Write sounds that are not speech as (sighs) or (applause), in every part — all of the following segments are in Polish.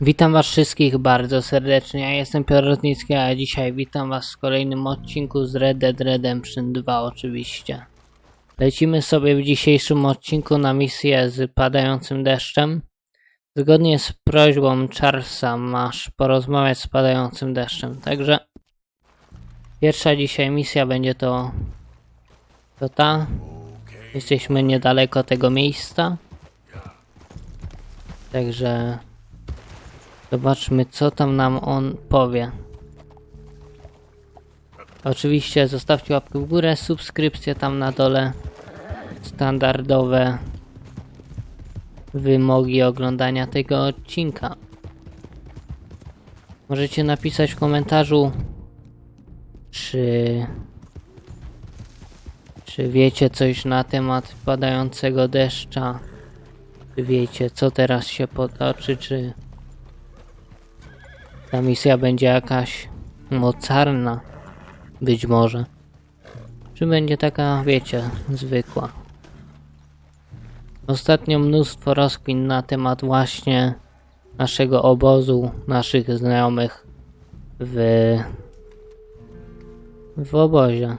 Witam was wszystkich bardzo serdecznie, ja jestem Piotr Rotnicki, a dzisiaj witam was w kolejnym odcinku z Red Dead Redemption 2 oczywiście. Lecimy sobie w dzisiejszym odcinku na misję z padającym deszczem. Zgodnie z prośbą Charlesa masz porozmawiać z padającym deszczem, także pierwsza dzisiaj misja będzie to, to ta. Jesteśmy niedaleko tego miejsca. Także Zobaczmy, co tam nam on powie. Oczywiście zostawcie łapkę w górę, subskrypcję tam na dole. Standardowe wymogi oglądania tego odcinka. Możecie napisać w komentarzu, czy, czy wiecie coś na temat padającego deszcza. Czy wiecie, co teraz się potoczy, czy ta misja będzie jakaś mocarna. Być może. Czy będzie taka, wiecie, zwykła. Ostatnio mnóstwo rozkmin na temat właśnie naszego obozu, naszych znajomych w, w obozie.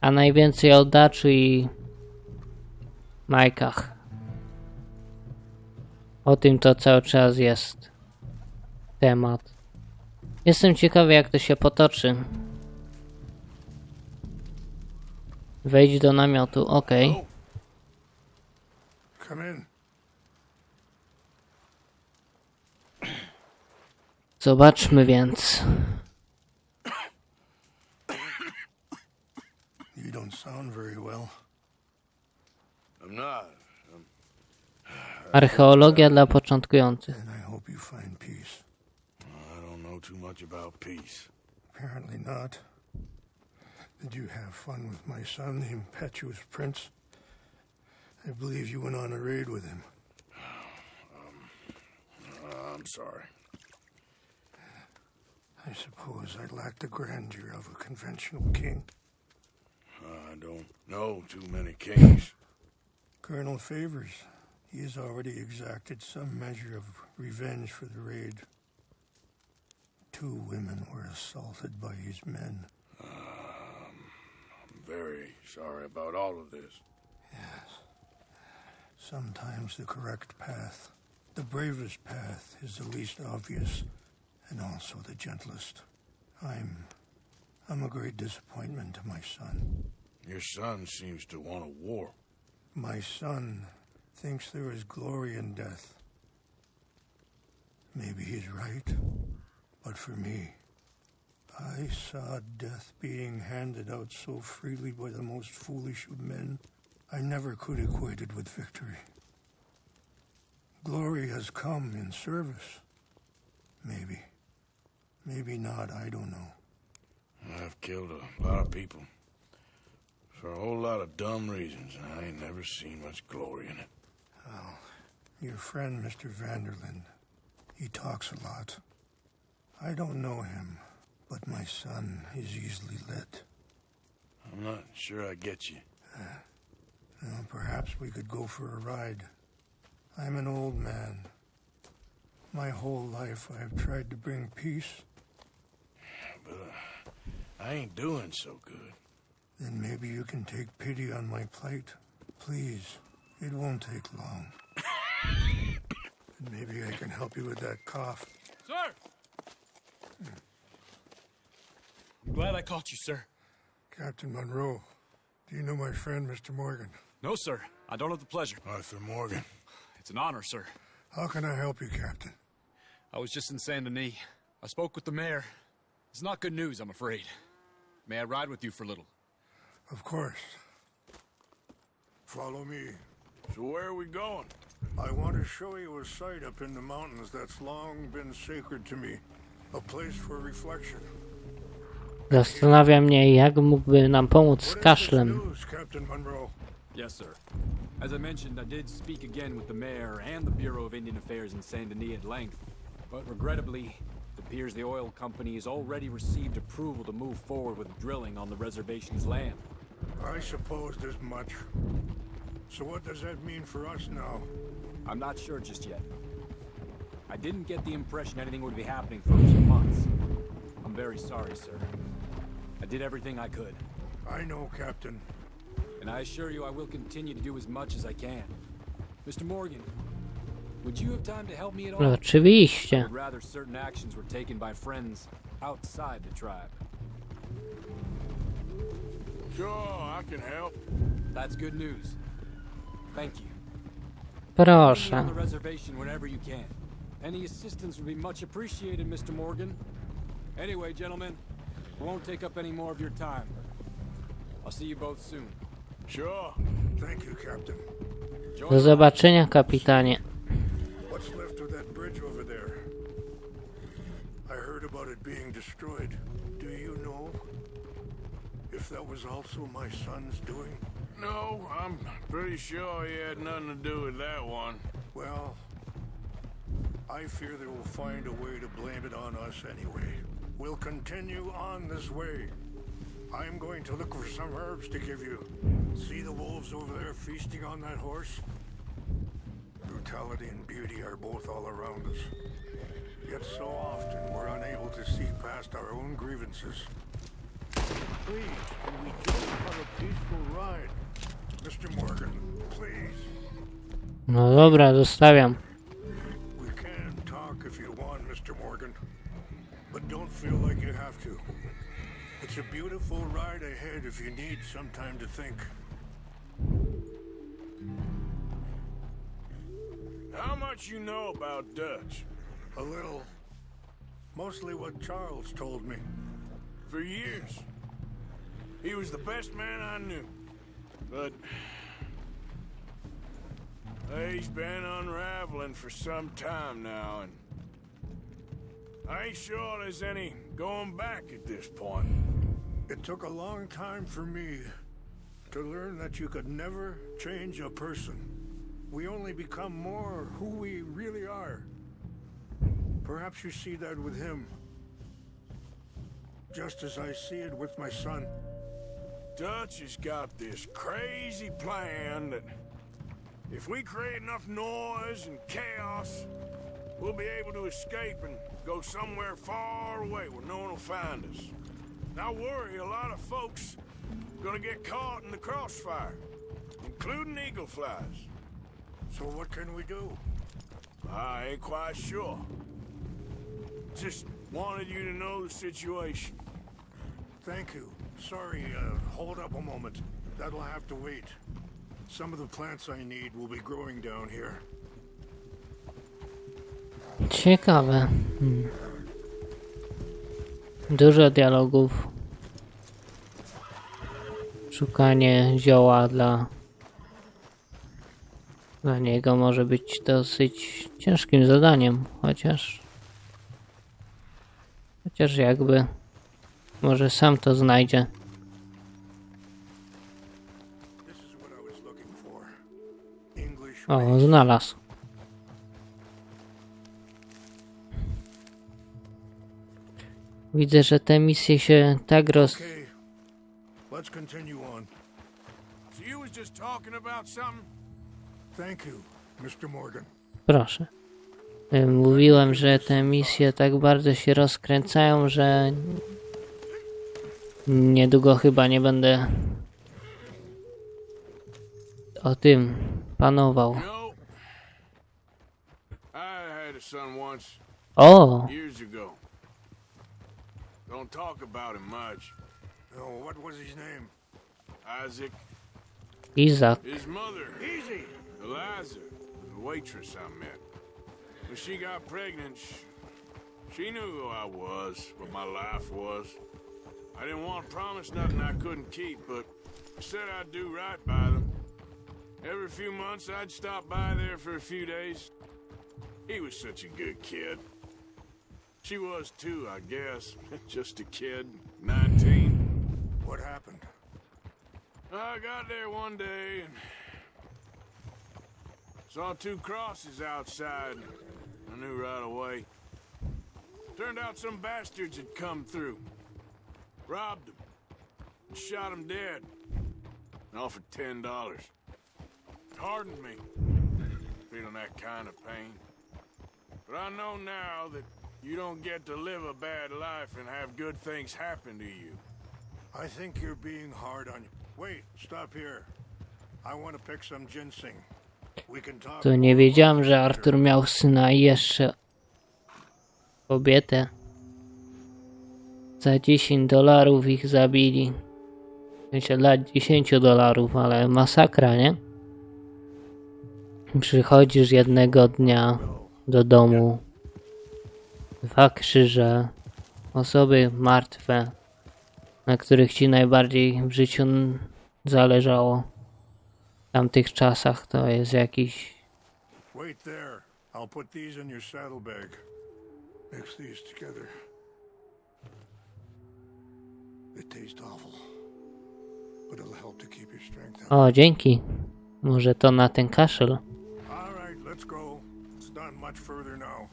A najwięcej o i Majkach. O tym to cały czas jest temat. Jestem ciekawy, jak to się potoczy. Wejdź do namiotu, ok. Zobaczmy więc. You don't sound very well. I'm not. Archeologia dla początkujących. Too much about peace. Apparently not. Did you have fun with my son, the impetuous prince? I believe you went on a raid with him. Uh, I'm sorry. I suppose I lacked the grandeur of a conventional king. I don't know too many kings. Colonel Favors, he has already exacted some measure of revenge for the raid. Two women were assaulted by his men. Um, I'm very sorry about all of this. Yes. Sometimes the correct path, the bravest path, is the least obvious and also the gentlest. I'm. I'm a great disappointment to my son. Your son seems to want a war. My son thinks there is glory in death. Maybe he's right, but for me, I saw death being handed out so freely by the most foolish of men, I never could equate it with victory. Glory has come in service. Maybe. Maybe not, I don't know. I've killed a lot of people. For a whole lot of dumb reasons, and I ain't never seen much glory in it. Well, your friend, Mr. Vanderlyn, he talks a lot. I don't know him, but my son is easily led. I'm not sure I get you. Well, perhaps we could go for a ride. I'm an old man. My whole life I have tried to bring peace. But uh, I ain't doing so good. Then maybe you can take pity on my plight. Please, it won't take long. (laughs) and maybe I can help you with that cough. Sir! I'm glad I caught you, sir. Captain Monroe, do you know my friend, Mr. Morgan? No, sir. I don't have the pleasure. Arthur Morgan. It's an honor, sir. How can I help you, Captain? I was just in Saint Denis. I spoke with the mayor. It's not good news, I'm afraid. May I ride with you for a little? Of course. Follow me. So where are we going? I want to show you a site up in the mountains that's long been sacred to me. A place for reflection. Zastanawia mnie, jak mógłby nam pomóc z What is this kaszlem. news, Captain Monroe? Yes, sir. As I mentioned, I did speak again with the mayor and the Bureau of Indian Affairs in Saint Denis at length. But regrettably, it appears the oil company has already received approval to move forward with drilling on the reservation's land. I supposed as much. So what does that mean for us now? I'm not sure just yet. I didn't get the impression anything would be happening for a few months. I'm very sorry, sir. I did everything I could, I know, Captain. and I assure you I will continue to do as much as I can. Mr. Morgan, would you have time to help me at all? No, oczywiście. I'd rather certain actions were taken by friends outside the tribe. Sure, I can help. That's good news. Thank you. Meet me on Proszę. the reservation whenever you can. Any assistance would be much appreciated, Mr. Morgan. Anyway, gentlemen, I won't take up any more of your time. I'll see you both soon. Sure. Thank you, Captain. Do zobaczenia, kapitanie. What's left of that bridge over there? I heard about it being destroyed. Do you know if that was also my son's doing? No, I'm pretty sure he had nothing to do with that one. Well, I fear they will find a way to blame it on us anyway. We'll continue on this way. I'm going to look for some herbs to give you. See the wolves over there feasting on that horse? Brutality and beauty are both all around us. Yet so often we're unable to see past our own grievances. Please, can we just have a peaceful ride? Mr. Morgan, please. No dobra, zostawiam. Feel like you have to. It's a beautiful ride ahead if you need some time to think. How much you know about Dutch? A little. Mostly what Charles told me. For years. He was the best man I knew. But... (sighs) He's been unraveling for some time now, and... I ain't sure there's any going back at this point. It took a long time for me to learn that you could never change a person. We only become more who we really are. Perhaps you see that with him. Just as I see it with my son. Dutch has got this crazy plan that if we create enough noise and chaos, we'll be able to escape and go somewhere far away where no one will find us. I worry a lot of folks gonna get caught in the crossfire, including eagle flies. So what can we do? I ain't quite sure. Just wanted you to know the situation. Thank you. Sorry, uh, hold up a moment. That'll have to wait. Some of the plants I need will be growing down here. Ciekawe. Hmm. Dużo dialogów. Szukanie zioła dla... Dla niego może być dosyć ciężkim zadaniem, chociaż... Chociaż jakby... Może sam to znajdzie. This is Widzę, że te misje się tak roz... Okay. Let's continue on. So you was just talking about something? Thank you, Mr. Morgan. Proszę. Y, Mówiłem, że te misje tak bardzo się rozkręcają, że niedługo chyba nie będę o tym panował. Once. O, years ago. Don't talk about him much. Oh, what was his name? Isaac, Izak. his mother, Easy. Eliza, was a waitress I met. When she got pregnant, she knew who I was, what my life was. I didn't want to promise nothing I couldn't keep, but I said I'd do right by them. Every few months, I'd stop by there for a few days. He was such a good kid. She was too, I guess. (laughs) Just a kid, 19. What happened? I got there one day and saw two crosses outside. I knew right away. Turned out some bastards had come through, robbed them, and shot them dead. And offered ten dollars. It hardened me, feeling that kind of pain. But I know now that you don't get to live a bad life and have good things happen to you. I think you're being hard on you. Wait, stop here. I want to pick some ginseng. We can talk. To nie wiedziałem, że Artur miał syna i jeszcze kobietę. Za 10 dolarów ich zabili. W sensie dla 10 dolarów, ale masakra, nie? Przychodzisz jednego dnia do domu. Dwa krzyże. Osoby martwe, na których ci najbardziej w życiu zależało. W tamtych czasach to jest jakiś Wait there. I'll put these in your saddlebag. Mix these together. It tastes awful, but it'll help to keep your strength up. O, dzięki. Może to na ten kaszel. All right, let's go. It's not much further now.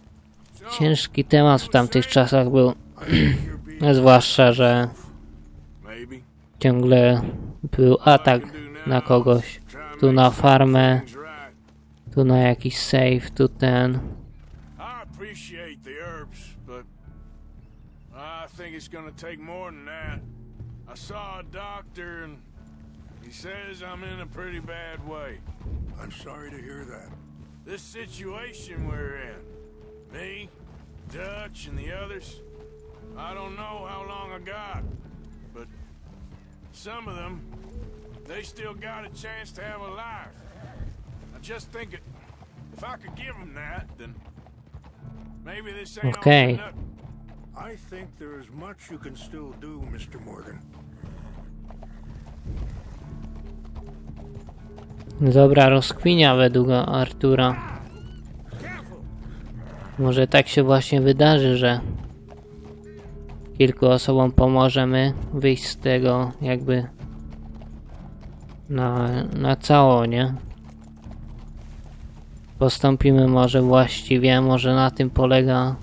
Ciężki temat w tamtych czasach był. (clears throat) Zwłaszcza, że ciągle był atak na kogoś. Tu na farmę, tu na jakiś safe, tu ten. I think it's gonna take more than that. I saw a doctor and he says I'm in a pretty bad way. I'm sorry to hear that. This situation we're in, me, Dutch, and the others, I don't know how long I got, but some of them, they still got a chance to have a life. I just think it, if I could give them that, then maybe this ain't Okay. for nothing. I think there is much you can still do, Mr. Morgan. Dobra rozkminia według Artura. Może tak się właśnie wydarzy, że kilku osobom pomożemy wyjść z tego jakby na, na cało, nie? Postąpimy może właściwie, może na tym polega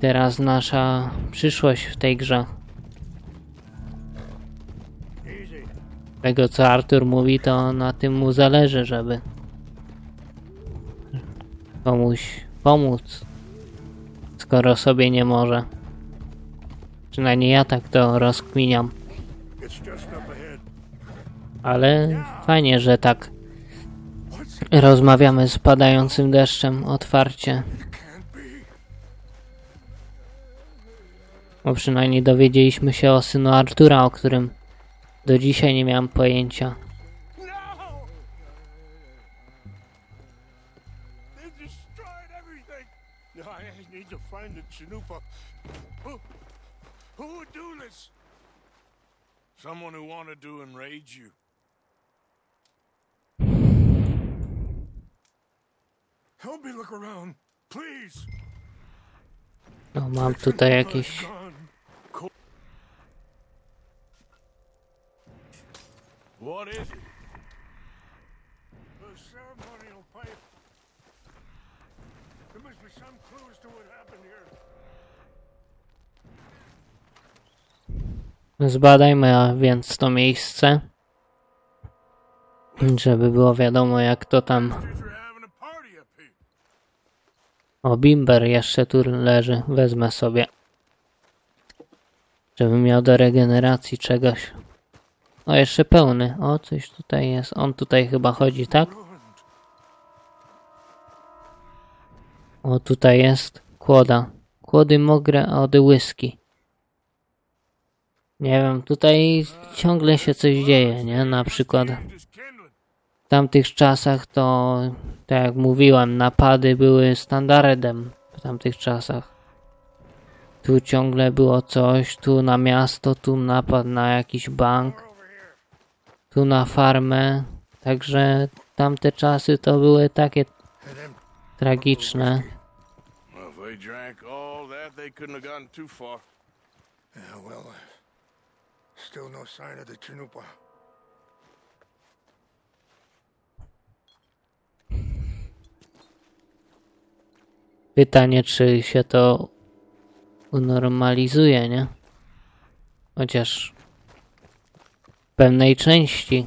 teraz nasza przyszłość w tej grze. Tego co Artur mówi, to na tym mu zależy, żeby komuś pomóc, skoro sobie nie może. Przynajmniej ja tak to rozkminiam. Ale fajnie, że tak rozmawiamy z padającym deszczem otwarcie. Bo przynajmniej dowiedzieliśmy się o synu Artura, o którym do dzisiaj nie miałem pojęcia. Someone who wanted to enrage you. Help me look around, please. No, mam tutaj jakieś Gone. What is it? Zbadajmy więc to miejsce, żeby było wiadomo jak to tam... O, bimber jeszcze tu leży, wezmę sobie. Żebym miał do regeneracji czegoś. O, jeszcze pełny. O, coś tutaj jest. On tutaj chyba chodzi, tak? O, tutaj jest kłoda. Kłody mogre od whisky. Nie wiem, tutaj ciągle się coś dzieje, nie? Na przykład w tamtych czasach to, tak jak mówiłem, napady były standardem w tamtych czasach. Tu ciągle było coś, tu na miasto, tu napad na jakiś bank, tu na farmę. Także tamte czasy to były takie tragiczne. Well, still no sign of the Chanupa. Pytanie, czy się to unormalizuje, nie? Chociaż w pewnej części.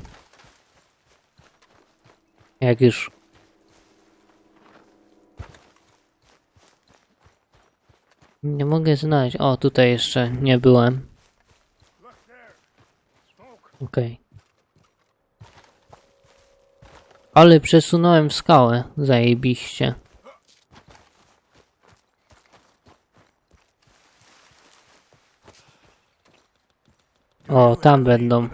Jak już Nie mogę znaleźć. O, tutaj jeszcze nie byłem. Okej. Ale przesunąłem skałę. Zajebiście. O, tam będą.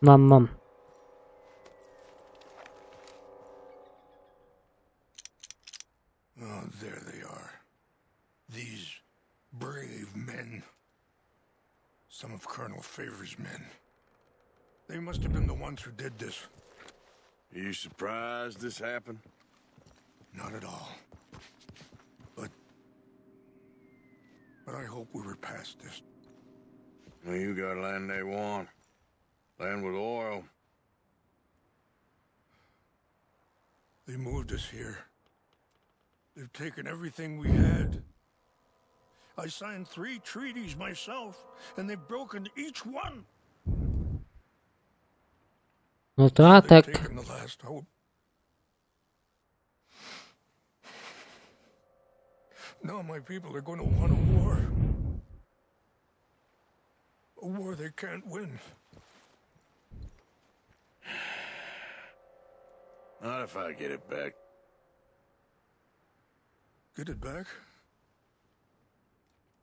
Mam, mam. Oh, Colonel Favor's men. They must have been the ones who did this. Are you surprised this happened? Not at all. But. But I hope we were past this. Well, you got land they want. Land with oil. They moved us here. They've taken everything we had. I signed three treaties myself, and they've broken each one. No to They've taken the last hope. Now my people are going to want a war. A war they can't win. Not if I get it back. Get it back?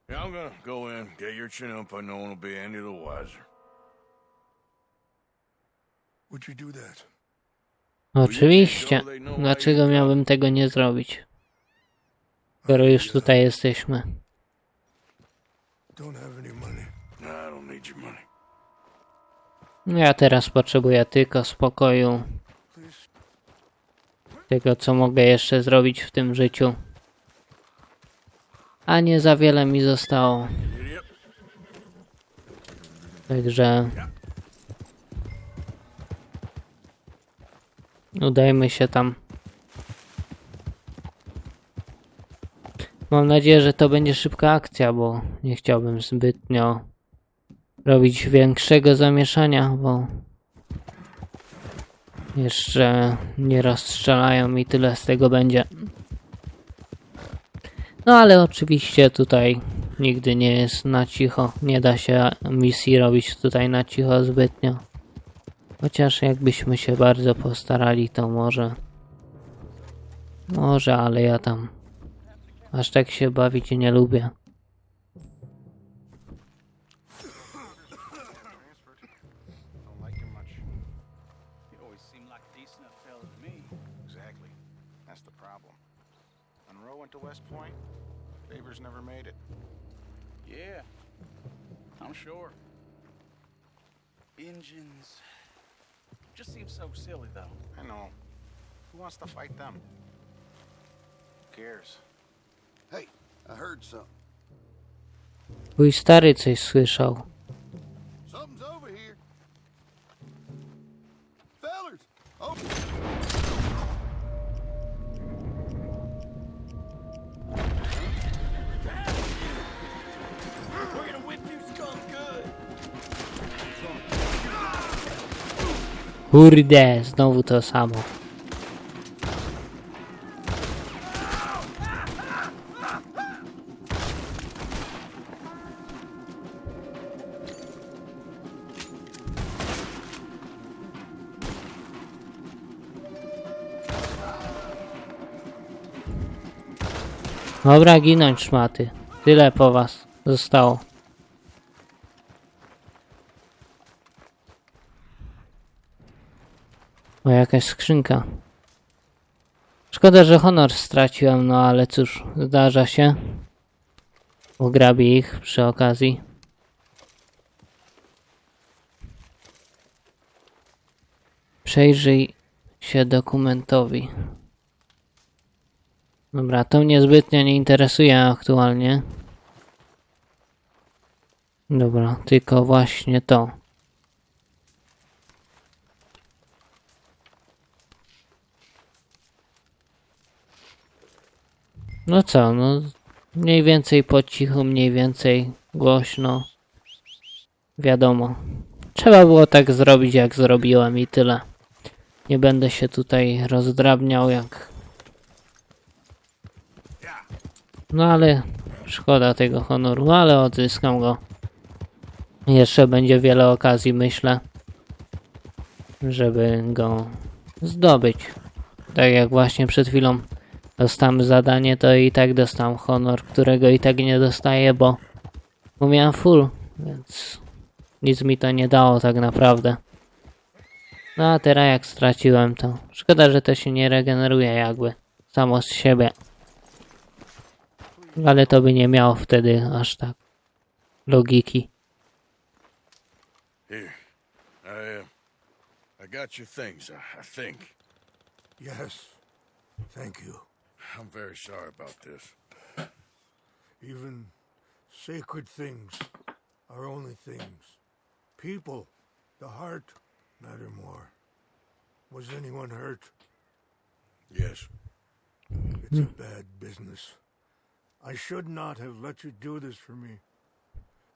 Yeah, I'm gonna go in, get your chin up. I no one will be any the wiser. Oczywiście. Dlaczego miałbym tego nie zrobić? Skoro już tutaj jesteśmy. Don't have any money. Nah, I don't need your money. Ja teraz potrzebuję tylko spokoju. Tego, co mogę jeszcze zrobić w tym życiu. A nie za wiele mi zostało. Także... Udajmy się tam. Mam nadzieję, że to będzie szybka akcja, bo nie chciałbym zbytnio robić większego zamieszania, bo jeszcze nie rozstrzelają i tyle z tego będzie. No ale oczywiście tutaj nigdy nie jest na cicho. Nie da się misji robić tutaj na cicho zbytnio. Chociaż jakbyśmy się bardzo postarali, to może. Może, ale ja tam aż tak się bawić nie lubię. Silly, though. I know. Who wants to fight them? Who cares? Hey, I heard something. Twój stary coś słyszał. Something's over Kurde, znowu to samo. Dobra, ginąć szmaty. Tyle po was zostało. O, jakaś skrzynka. Szkoda, że honor straciłem, no ale cóż, zdarza się. Ugrabię ich przy okazji. Przejrzyj się dokumentowi. Dobra, to mnie zbytnio nie interesuje aktualnie. Dobra, tylko właśnie to. No co, no mniej więcej po cichu, mniej więcej głośno. Wiadomo. Trzeba było tak zrobić, jak zrobiłem i tyle. Nie będę się tutaj rozdrabniał jak... No ale Szkoda tego honoru, ale odzyskam go. Jeszcze będzie wiele okazji, myślę, żeby go zdobyć. Tak jak właśnie przed chwilą dostałem zadanie, to i tak dostałem honor, którego i tak nie dostaję, bo, bo miałem full, więc nic mi to nie dało tak naprawdę. No a teraz jak straciłem to, szkoda, że to się nie regeneruje jakby, samo z siebie. Ale to by nie miało wtedy aż tak logiki. Here. I, uh, I got your things, I, I think. Yes. Thank you. I'm very sorry about this. Even sacred things are only things. People, the heart, matter more. Was anyone hurt? Yes. It's a bad business. I should not have let you do this for me.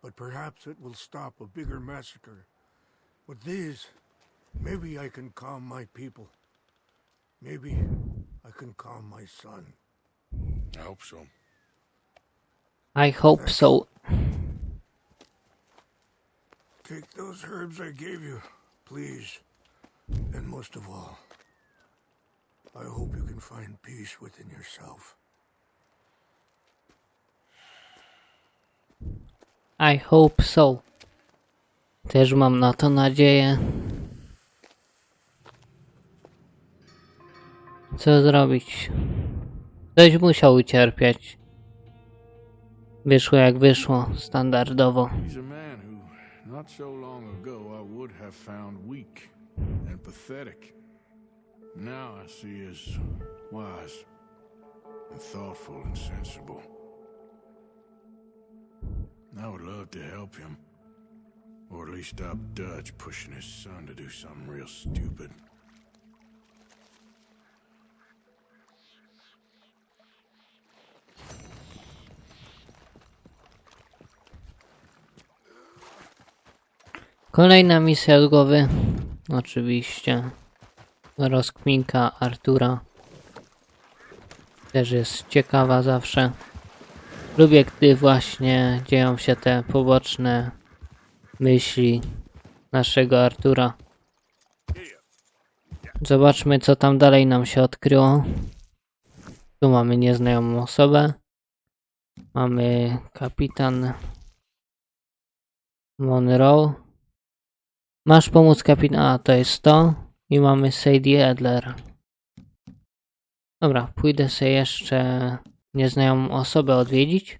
But perhaps it will stop a bigger massacre. With these, maybe I can calm my people. Maybe I can calm my son. I hope so. I hope so. Take those herbs I gave you, please. And most of all, I hope you can find peace within yourself. I hope so. Też mam na to nadzieję. Co zrobić? Ktoś musiał ucierpieć. Wyszło jak wyszło, standardowo. Not so long ago, I would have found weak and pathetic. Now I see as wise and thoughtful and sensible. I would love to help him, or at least stop Dutch pushing his son to do something real stupid. Kolejna misja z głowy. Oczywiście. Rozkminka Artura. Też jest ciekawa zawsze. Lubię, gdy właśnie dzieją się te poboczne myśli naszego Artura. Zobaczmy, co tam dalej nam się odkryło. Tu mamy nieznajomą osobę. Mamy kapitan Monroe. Masz pomóc kapitan. A, to jest to. I mamy Sadie Adler. Dobra, pójdę sobie jeszcze nieznajomą osobę odwiedzić.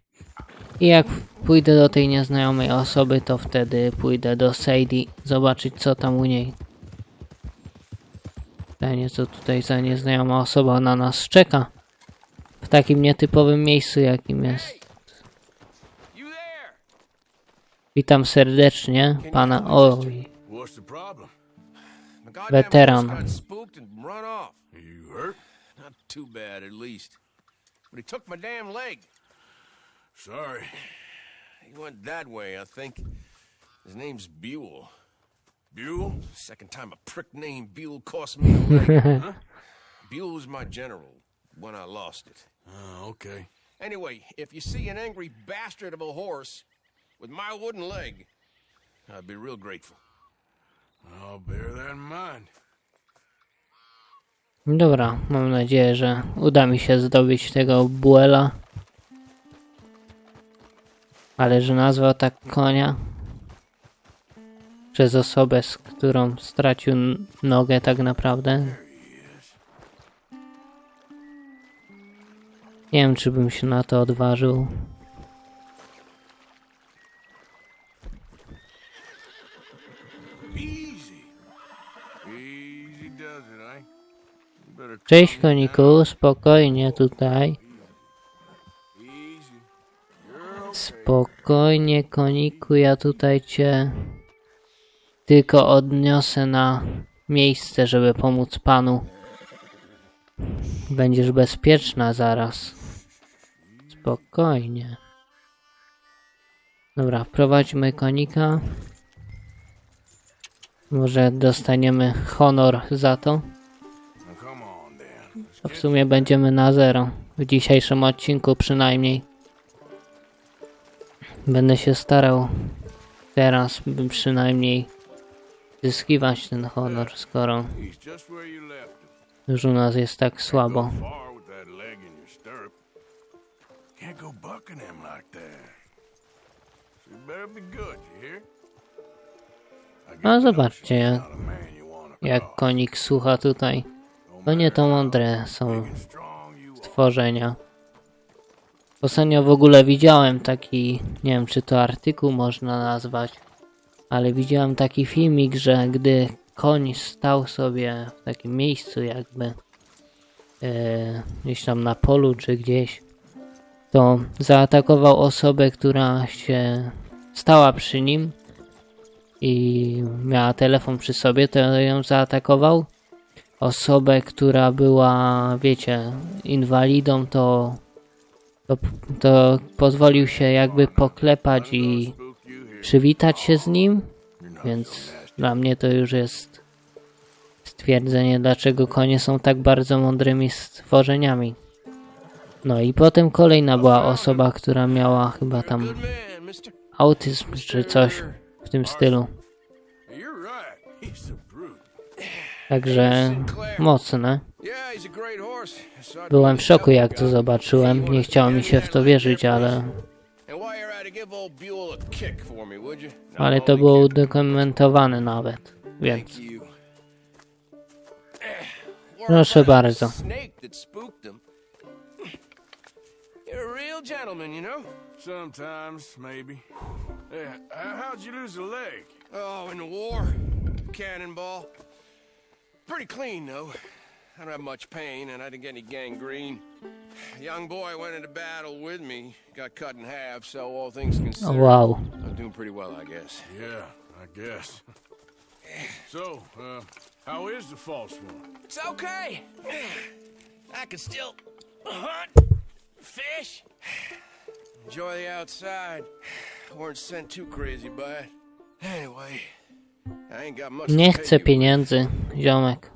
I jak pójdę do tej nieznajomej osoby, to wtedy pójdę do Sadie zobaczyć co tam u niej. Pytanie, co tutaj za nieznajoma osoba na nas czeka. W takim nietypowym miejscu, jakim jest. Witam serdecznie, pana. Oj, What's the problem? My goddamn Veteran. Um, got spooked and run off. You hurt? Not too bad, at least. But he took my damn leg. Sorry. He went that way, I think. His name's Buell. Buell? Second time a prick named Buell cost me a leg. (laughs) Buell was my general when I lost it. Oh, okay. Anyway, if you see an angry bastard of a horse with my wooden leg, I'd be real grateful. Dobra, mam nadzieję, że uda mi się zdobyć tego Buela. Ale że nazwał tak konia przez osobę, z którą stracił nogę tak naprawdę. Nie wiem, czy bym się na to odważył. Cześć koniku, spokojnie tutaj. Spokojnie, koniku, ja tutaj cię tylko odniosę na miejsce, żeby pomóc panu. Będziesz bezpieczna zaraz. Spokojnie. Dobra, wprowadźmy konika. Może dostaniemy honor za to. W sumie będziemy na zero. W dzisiejszym odcinku przynajmniej. Będę się starał teraz by przynajmniej zyskiwać ten honor, skoro już u nas jest tak słabo. Go far with that leg in your stirrup. Can't go bucking him like that. So you better be good, you hear? I get No zobaczcie, jak, a konik słucha tutaj. No To mądre są stworzenia. Ostatnio w ogóle widziałem taki, nie wiem czy to artykuł można nazwać, ale widziałem taki filmik, że gdy koń stał sobie w takim miejscu jakby e, gdzieś tam na polu czy gdzieś, to zaatakował osobę, która się stała przy nim i miała telefon przy sobie, to ją zaatakował. Osobę, która była, wiecie, inwalidą, to, to, to pozwolił się jakby poklepać i przywitać się z nim, więc dla mnie to już jest stwierdzenie, dlaczego konie są tak bardzo mądrymi stworzeniami. No i potem kolejna była osoba, która miała chyba tam autyzm czy coś w tym stylu. Także mocne. Byłem w szoku jak to zobaczyłem. Nie chciało mi się w to wierzyć, ale, ale to było udokumentowane nawet. Więc Proszę bardzo. Snake that spooked him. You're a real gentleman, you know. Sometimes, maybe. Yeah, h- how'd you lose a leg? Oh, in the war, cannonball. Pretty clean though. I don't have much pain, and I didn't get any gangrene. A young boy went into battle with me, got cut in half. So all things considered, wow. I'm doing pretty well, I guess. Yeah, I guess. (laughs) So, uh, how is the false one? It's okay. I can still hunt, fish, enjoy the outside. weren't sent too crazy by it. Anyway, Nie chcę pieniędzy, ziomek.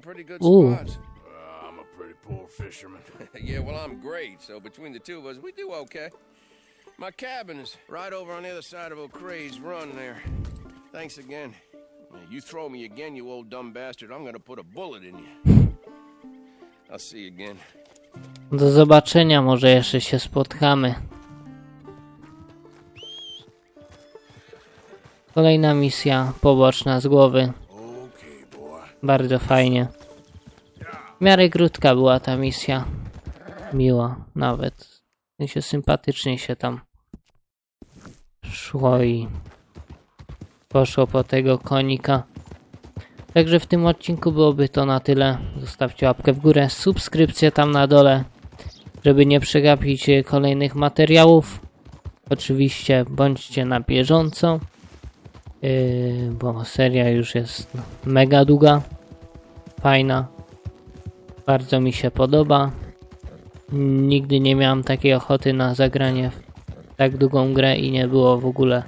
Pretty spots. Uh, pretty poor fisherman. (laughs) yeah, well, I'm great. So between the two of us, we do okay. My cabin is right over on the other side of O'Crea's Run there. Thanks again. You throw me again, you old dumb bastard. I'm gonna put a bullet in you. I'll see you again. Do zobaczenia, może jeszcze się spotkamy. Kolejna misja poboczna z głowy. Bardzo fajnie. W miarę krótka była ta misja. Miła nawet. Sensie sympatycznie się tam szło i poszło po tego konika. Także w tym odcinku byłoby to na tyle. Zostawcie łapkę w górę, subskrypcję tam na dole, żeby nie przegapić kolejnych materiałów. Oczywiście bądźcie na bieżąco, yy, bo seria już jest mega długa, fajna. Bardzo mi się podoba. Nigdy nie miałem takiej ochoty na zagranie w tak długą grę i nie było w ogóle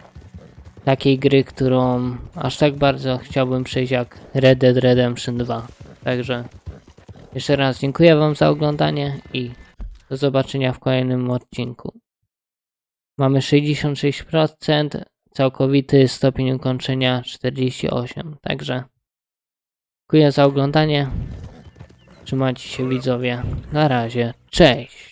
takiej gry, którą aż tak bardzo chciałbym przejść jak Red Dead Redemption 2. Także jeszcze raz dziękuję Wam za oglądanie i do zobaczenia w kolejnym odcinku. Mamy 66%, całkowity stopień ukończenia 48. Także dziękuję za oglądanie. Trzymajcie się widzowie. Na razie. Cześć.